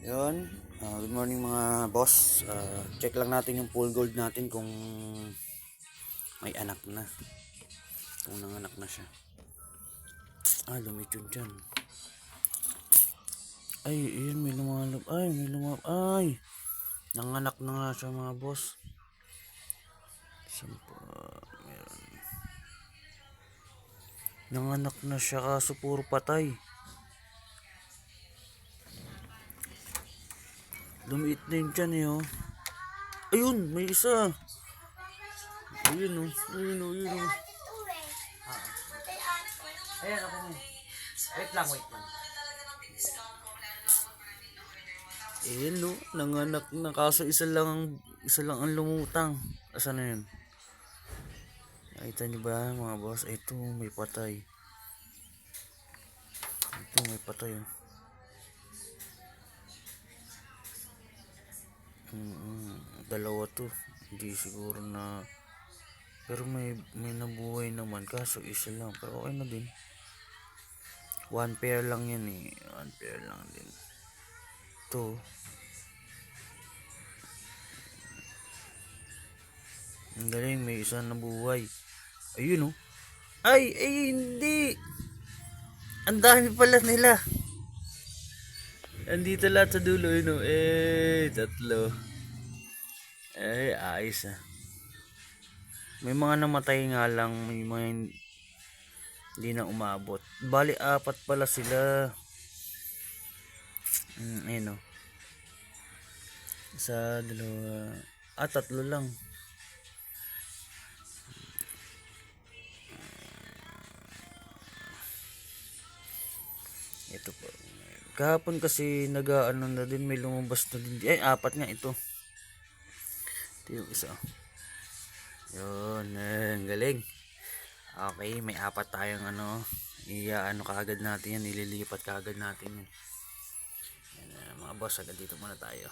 Yun. Ah, good morning mga boss. Ah, check lang natin yung full gold natin kung may anak na. Kung nanganak na siya. Ah, lumit yun dyan. Ay, yun, may lumalab. Ay, may lumalab. Ay! Nanganak na nga siya mga boss. Saan pa? Meron. Nanganak na siya kaso puro patay. Lumiit na yun dyan eh oh. Ayun, may isa. Ayun oh. Ayun oh, ayun oh. Ayan ako mo. Wait lang, wait lang. Ayun no, nanganak na kaso isa lang ang isa lang ang lumutang. Asan na yun? Nakita niyo ba mga boss? Ito may patay. Ito may patay oh. Mm, dalawa to. Hindi siguro na pero may may nabuhay naman kaso isa lang pero okay na din. One pair lang yan eh. One pair lang din. To. Ang galing, may isa nabuhay. Ayun oh. Ay, ay, hindi. Ang dami pala nila. Andito lahat sa dulo, yun oh. Eh, tatlo. Eh, ayos ah. May mga namatay nga lang, may mga hin- hindi na umabot. Bali, apat pala sila. Mm, ayun oh. Isa, dalawa. Ah, tatlo lang. Ito po. Kahapon kasi nag-ano na din, may lumabas na din. Ay, apat nga ito. Ito yung isa. Yun, ang galing. Okay, may apat tayong ano. Iya, ano kaagad natin yan, nililipat kaagad natin yan. Yan, mga boss, agad dito muna tayo.